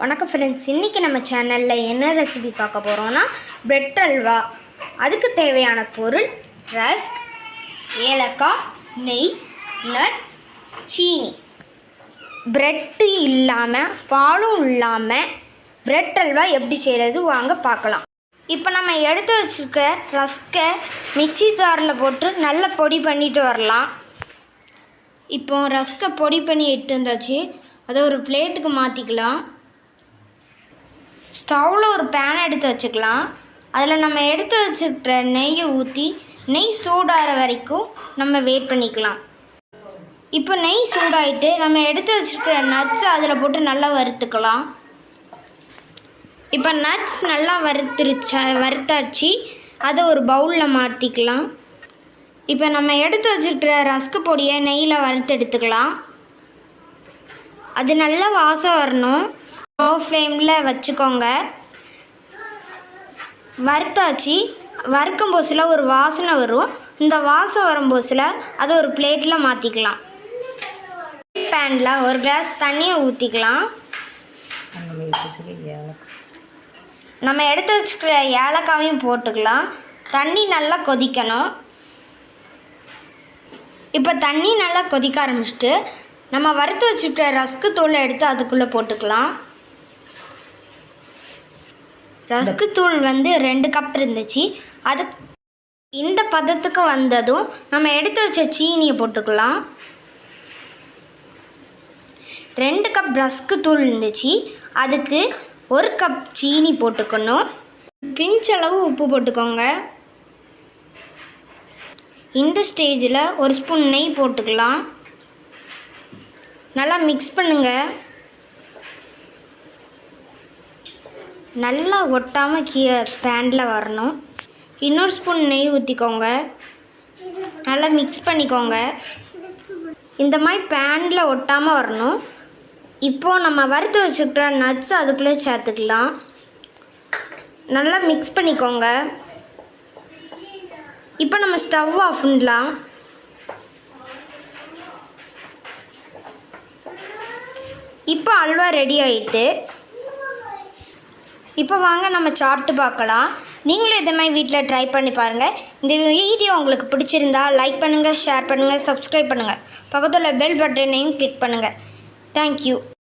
வணக்கம் ஃப்ரெண்ட்ஸ் இன்றைக்கி நம்ம சேனலில் என்ன ரெசிபி பார்க்க போகிறோன்னா பிரெட் அல்வா. அதுக்கு தேவையான பொருள் ரஸ்க் ஏலக்காய் நெய் நட்ஸ் சீனி. பிரெட்டு இல்லாமல் பாலும் இல்லாமல் பிரெட் அல்வா எப்படி செய்கிறது வாங்க பார்க்கலாம். இப்போ நம்ம எடுத்து வச்சுருக்க ரஸ்கை மிக்சி ஜாரில் போட்டு நல்லா பொடி பண்ணிட்டு வரலாம். இப்போ ரஸ்கை பொடி பண்ணி எடுத்து இருந்தாச்சு அதை ஒரு பிளேட்டுக்கு மாற்றிக்கலாம் ஸ்டவ்வில் ஒரு பேனை எடுத்து வச்சுக்கலாம். அதில் நம்ம எடுத்து வச்சுக்கிற நெய்யை ஊற்றி நெய் சூடாகிற வரைக்கும் நம்ம வெயிட் பண்ணிக்கலாம். இப்போ நெய் சூடாயிட்டு நம்ம எடுத்து வச்சுருக்கிற நட்ஸ் அதில் போட்டு நல்லா வறுத்துக்கலாம். இப்போ நட்ஸ் நல்லா வறுத்துருச்சா வறுத்தாச்சு. அதை ஒரு பவுலில் மாற்றிக்கலாம் இப்போ நம்ம எடுத்து வச்சுருக்கிற ரஸ்க்கு பொடியை நெய்யில் வறுத்து எடுத்துக்கலாம். அது நல்லா வாசம் வரணும். லோ ஃப்ளேமில் வச்சுக்கோங்க. வறுத்தாச்சு. வறுக்கும் போசில் ஒரு வாசனை வரும். இந்த வாசம் வரும் போசில் அதை ஒரு பிளேட்டில் மாற்றிக்கலாம் பேனில் ஒரு கிளாஸ் தண்ணியை ஊற்றிக்கலாம் நம்ம எடுத்து வச்சுக்கிற ஏலக்காவையும் போட்டுக்கலாம். தண்ணி நல்லா கொதிக்கணும். இப்போ தண்ணி நல்லா கொதிக்க ஆரம்பிச்சுட்டு நம்ம வறுத்து வச்சுருக்கிற ரஸ்க்கு தூளை எடுத்து அதுக்குள்ளே போட்டுக்கலாம். ரஸ்க்கு தூள் வந்து ரெண்டு கப் இருந்துச்சு. அது இந்த பதத்துக்கு வந்ததும் நம்ம எடுத்து வச்ச சீனியை போட்டுக்கலாம். ரெண்டு கப் ரஸ்க்கு தூள் இருந்துச்சு. அதுக்கு ஒரு கப் சீனி போட்டுக்கணும். பிஞ்சளவு உப்பு போட்டுக்கோங்க. இந்த ஸ்டேஜில் ஒரு ஸ்பூன் நெய் போட்டுக்கலாம். நல்லா மிக்ஸ் பண்ணுங்கள் நல்லா ஒட்டாமல் கீழே பேனில் வரணும். இன்னொரு ஸ்பூன் நெய் ஊற்றிக்கோங்க நல்லா மிக்ஸ் பண்ணிக்கோங்க. இந்த மாதிரி பேனில் ஒட்டாமல் வரணும். இப்போது நம்ம வறுத்து வச்சுக்கிற நட்ஸ் அதுக்குள்ளே சேர்த்துக்கலாம். நல்லா மிக்ஸ் பண்ணிக்கோங்க. இப்போ நம்ம ஸ்டவ் ஆஃப் பண்ணலாம். இப்போ அல்வா ரெடி ஆயிட்டு இப்போ வாங்க நம்ம சாப்பிட்டு பார்க்கலாம். நீங்களும் இதே மாதிரி வீட்டில் ட்ரை பண்ணி பாருங்கள் இந்த வீடியோ உங்களுக்கு பிடிச்சிருந்தா லைக் பண்ணுங்கள் ஷேர் பண்ணுங்கள் சப்ஸ்கிரைப் பண்ணுங்கள் பக்கத்தில் பெல் பட்டனையும் கிளிக் பண்ணுங்கள் தேங்க்யூ